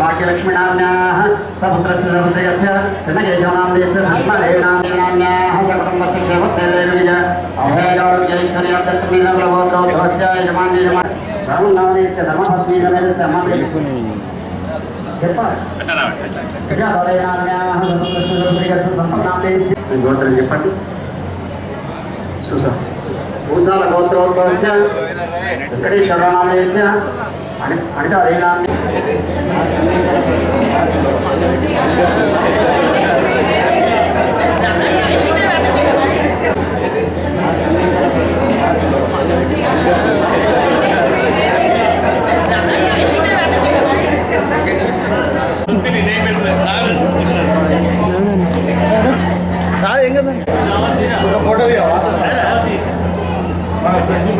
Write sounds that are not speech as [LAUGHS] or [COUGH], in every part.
भाग्यलक्ष्मीनाम्न्याः सपुत्रस्य हृदयस्य चनगेयनाम्नेस्य सुष्मलेनाम्नाम्न्याः सकटम्बस्य क्षेमस्थैलेनविज अभयगारुण्यैश्वर्यार्थत्वेन प्रभोत्रोद्भवस्य यजमान्य यजमान रामनामनेस्य धर्मपत्नीनवेदस्य अम्मादेनाम्न्याः सपुत्रस्य हृदयस्य सम्पन्नाम्नेस्य गोत्रं చెప్పండి చూసాం భూసాల గోత్రోద్భవస్య వెంకటేశ్వరనామేస్య అని అనిత అదేనామ్య ఫోటో తీయవా మన ఫేస్బుక్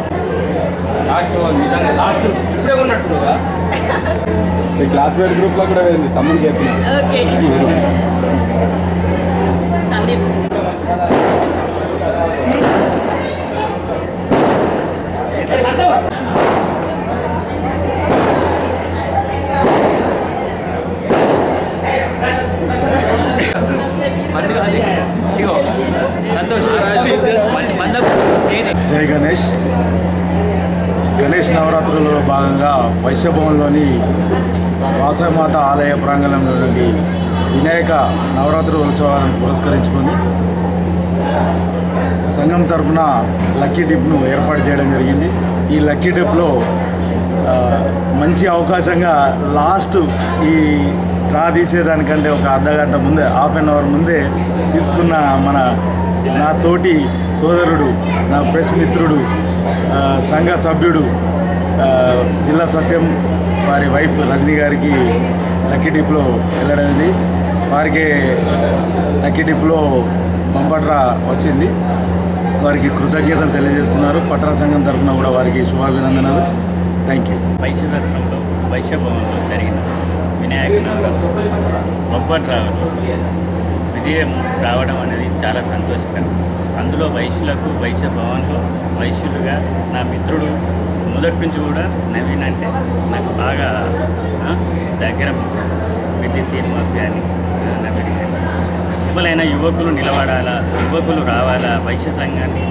లాస్ట్ నిజంగా లాస్ట్ ఇప్పుడే ఉన్నట్టుగా ఈ క్లాస్మేట్ గ్రూప్లో కూడా వెళ్ళింది తమ్ముడికి చెప్పిన. ఓకే. సందీప్. జై గణేష్. గణేష్ నవరాత్రులలో భాగంగా వైశ్యభవన్లోని వాసవిమాత ఆలయ ప్రాంగణంలో నుండి వినాయక నవరాత్రి ఉత్సవాలను పురస్కరించుకొని సంఘం తరపున లక్కీ డిప్ను ఏర్పాటు చేయడం జరిగింది. ఈ లక్కీ డిప్లో మంచి అవకాశంగా లాస్ట్ ఈ డ్రా తీసేదానికంటే ఒక అర్ధగంట ముందే హాఫ్ అన్ అవర్ ముందే తీసుకున్న మన నా తోటి సోదరుడు నా ప్రెస్ మిత్రుడు సంఘ సభ్యుడు జిల్లా సత్యం వారి వైఫ్ రజనీ గారికి లక్కీ డిప్లో వెళ్ళడమైంది వారికి లక్కీ డిప్లో బంపట్రా వచ్చింది. వారికి కృతజ్ఞతలు తెలియజేస్తున్నారు. పట్టణ సంఘం తరఫున కూడా వారికి శుభాభినందనలు. థ్యాంక్ యూ వైశ్యరత్నంలో వైశ్యభవన్లో జరిగిన వినాయక నవరాత్రి విజయం రావడం అనేది చాలా సంతోషకరం. అందులో వైశ్యులకు వైశ్య భవన్లో వైశ్యులుగా నా మిత్రుడు మొదటి నుంచి కూడా నవీన్ అంటే నాకు బాగా దగ్గర పెద్ది శ్రీనివాస్ కానీ నవీన్ కానీ ఎవరైనా యువకులు నిలబడాలా? యువకులు రావాలా? వైశ్య సంఘాన్ని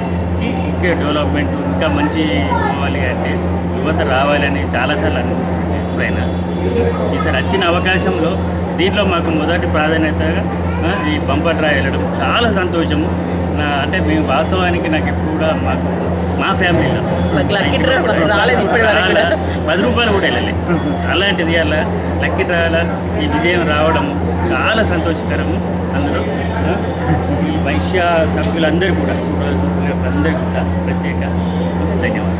ఇంకా డెవలప్మెంట్ ఇంకా మంచి పోవాలి అంటే యువత రావాలని చాలాసార్లు అనుకుంటున్నాను. ఎప్పుడైనా ఈసారి వచ్చిన అవకాశంలో దీంట్లో మాకు మొదటి ప్రాధాన్యతగా ఈ బంపట్రా వెళ్ళడం చాలా సంతోషము. అంటే మేము వాస్తవానికి నాకు ఎప్పుడు కూడా మాకు మా ఫ్యామిలీలో పది రూపాయలు కూడా వెళ్ళలే. [LAUGHS] అలాంటిది అలా లక్కీ డ్రాల ఈ విజయం రావడము చాలా సంతోషకరము అందులో. ఈ వైశ్య సభ్యులందరూ కూడా అందరికీ కూడా ప్రత్యేక ధన్యవాదాలు.